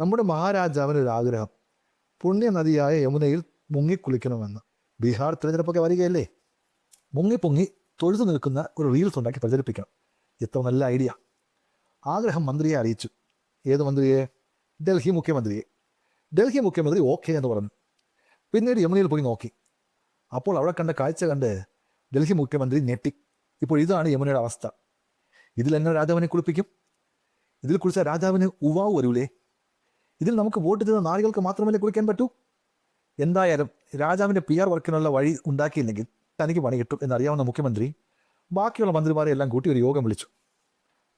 നമ്മുടെ മഹാരാജാവിന് ഒരു ആഗ്രഹം പുണ്യനദിയായ യമുനയിൽ മുങ്ങിക്കുളിക്കണമെന്ന്. ബീഹാർ തിരഞ്ഞെടുപ്പൊക്കെ വരികയല്ലേ? മുങ്ങി പൊങ്ങി തൊഴുതു നിൽക്കുന്ന ഒരു റീൽസ് ഉണ്ടാക്കി പ്രചരിപ്പിക്കണം. എത്ര നല്ല ഐഡിയ. ആഗ്രഹം മന്ത്രിയെ അറിയിച്ചു. ഏത് മന്ത്രിയെ? ഡൽഹി മുഖ്യമന്ത്രിയെ. ഡൽഹി മുഖ്യമന്ത്രി ഓക്കെ എന്ന് പറഞ്ഞു. പിന്നീട് യമുനയിൽ പോയി നോക്കി. അപ്പോൾ അവിടെ കണ്ട കാഴ്ച കണ്ട് ഡൽഹി മുഖ്യമന്ത്രി ഞെട്ടി. ഇപ്പോൾ ഇതാണ് യമുനയുടെ അവസ്ഥ. ഇതിൽ എന്നെ രാജാവിനെ കുളിപ്പിക്കും? ഇതിൽ കുളിച്ച രാജാവിന് ഉവാവ് വരൂലേ? ഇതിൽ നമുക്ക് വോട്ട് ചെയ്ത നാളുകൾക്ക് മാത്രമല്ലേ കുളിക്കാൻ പറ്റൂ? എന്തായാലും രാജാവിന്റെ പി ആർ വർക്കിനുള്ള വഴി ഉണ്ടാക്കിയില്ലെങ്കിൽ തനിക്ക് പണി കിട്ടും എന്നറിയാവുന്ന മുഖ്യമന്ത്രി ബാക്കിയുള്ള മന്ത്രിമാരെ എല്ലാം കൂട്ടി ഒരു യോഗം വിളിച്ചു.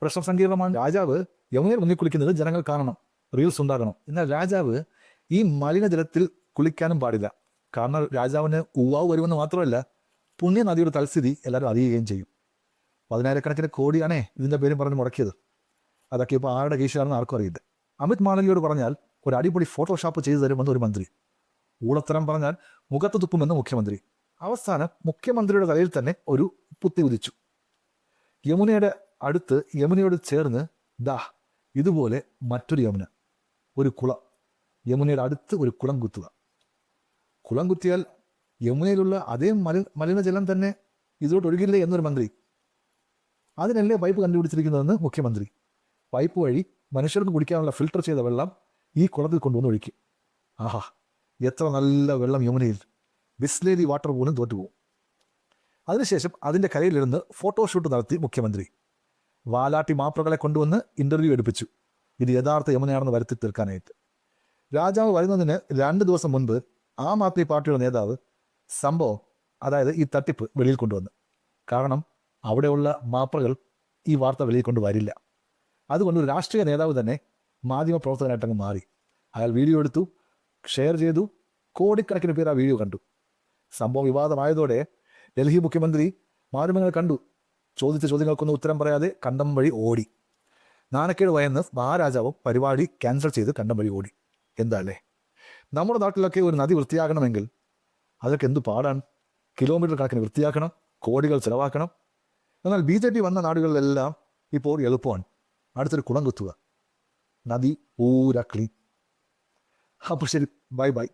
പ്രശ്നം സങ്കീർണമാണ്. രാജാവ് യമുനയിൽ മുങ്ങി കുളിക്കുന്നത് ജനങ്ങൾ കാണണം റീൽസ് ഉണ്ടാകണം. എന്നാൽ രാജാവ് ഈ മലിനജലത്തിൽ കുളിക്കാനും പാടില്ല. കാരണം രാജാവിന് ഉവാവ് വരുമെന്ന് മാത്രമല്ല പുണ്യ നദിയുടെ തൽസ്ഥിതി എല്ലാവരും അറിയുകയും ചെയ്യും. പതിനായിരക്കണക്കിന് കോടിയാണേ ഇതിന്റെ പേരും പറഞ്ഞ് മുടക്കിയത്. അതൊക്കെ ഇപ്പോൾ ആരുടെ കീശയാണെന്ന് ആർക്കും അറിയില്ല. അമിത് മാളവിയോട് പറഞ്ഞാൽ ഒരു അടിപൊളി ഫോട്ടോഷോപ്പ് ചെയ്തു തരുമെന്ന് ഒരു മന്ത്രി. ഊളത്തരം പറഞ്ഞാൽ മുഖത്ത് തുപ്പുമെന്ന് മുഖ്യമന്ത്രി. അവസാനം മുഖ്യമന്ത്രിയുടെ തലയിൽ തന്നെ ഒരു പുത്തി ഉദിച്ചു. യമുനയുടെ അടുത്ത് യമുനയോട് ചേർന്ന് ദാ ഇതുപോലെ മറ്റൊരു യമുന ഒരു കുളം. യമുനയുടെ അടുത്ത് ഒരു കുളം കുത്തുക. കുളം കുത്തിയാൽ യമുനയിലുള്ള അതേ മലി മലിനജലം തന്നെ ഇതിലോട്ട് ഒഴുകില്ലേ എന്നൊരു മന്ത്രി. അതിനല്ലേ പൈപ്പ് കണ്ടുപിടിച്ചിരിക്കുന്നതെന്ന് മുഖ്യമന്ത്രി. പൈപ്പ് വഴി മനുഷ്യർക്ക് കുടിക്കാനുള്ള ഫിൽട്ടർ ചെയ്ത വെള്ളം ഈ കുളത്തിൽ കൊണ്ടുവന്ന് ഒഴിക്കും. ആഹാ എത്ര നല്ല വെള്ളം യമുനയിൽ. ബിസ്ലേരി വാട്ടർ പോലും തോറ്റുപോകും. അതിനുശേഷം അതിന്റെ കരയിലിരുന്ന് ഫോട്ടോഷൂട്ട് നടത്തി മുഖ്യമന്ത്രി. വാലാട്ടി മാപ്രകളെ കൊണ്ടുവന്ന് ഇന്റർവ്യൂ എടുപ്പിച്ചു. ഇത് യഥാർത്ഥ യമുനയാണെന്ന് വരുത്തി തീർക്കാനായിട്ട്. രാജാവ് വരുന്നതിന് രണ്ട് ദിവസം മുൻപ് ആം ആദ്മി പാർട്ടിയുടെ നേതാവ് സംഭവം അതായത് ഈ തട്ടിപ്പ് വെളിയിൽ കൊണ്ടുവന്ന്. കാരണം അവിടെയുള്ള മാപ്രകൾ ഈ വാർത്ത വെളിയിൽ കൊണ്ടുവരില്ല അതുകൊണ്ട് ഒരു രാഷ്ട്രീയ നേതാവ് തന്നെ മാധ്യമ പ്രവർത്തകനായിട്ടങ്ങ് മാറി. അയാൾ വീഡിയോ എടുത്തു ഷെയർ ചെയ്തു കോടിക്കണക്കിന് പേർ ആ വീഡിയോ കണ്ടു. സംഭവം വിവാദമായതോടെ ഡൽഹി മുഖ്യമന്ത്രി മാധ്യമങ്ങൾ കണ്ടു. ചോദിച്ച ചോദ്യങ്ങൾക്കൊന്നും ഉത്തരം പറയാതെ കണ്ടം വഴി ഓടി. നാണക്കേട് വയന്ന് മഹാരാജാവും പരിപാടി ക്യാൻസൽ ചെയ്ത് കണ്ടം വഴി ഓടി. എന്താ അല്ലേ? നമ്മുടെ നാട്ടിലൊക്കെ ഒരു നദി വൃത്തിയാക്കണമെങ്കിൽ അതൊക്കെ എന്തു പാടാണ്? കിലോമീറ്റർ കണക്കിന് വൃത്തിയാക്കണം കോടികൾ ചിലവാക്കണം. എന്നാൽ ബി ജെ പി വന്ന നാടുകളിലെല്ലാം ഇപ്പോൾ എളുപ്പമാണ്. അടുത്തൊരു കുളം കുത്തുക. നദി പൂരാ ക്ലീൻ. അപ്പോൾ ശരി ബൈ ബൈ.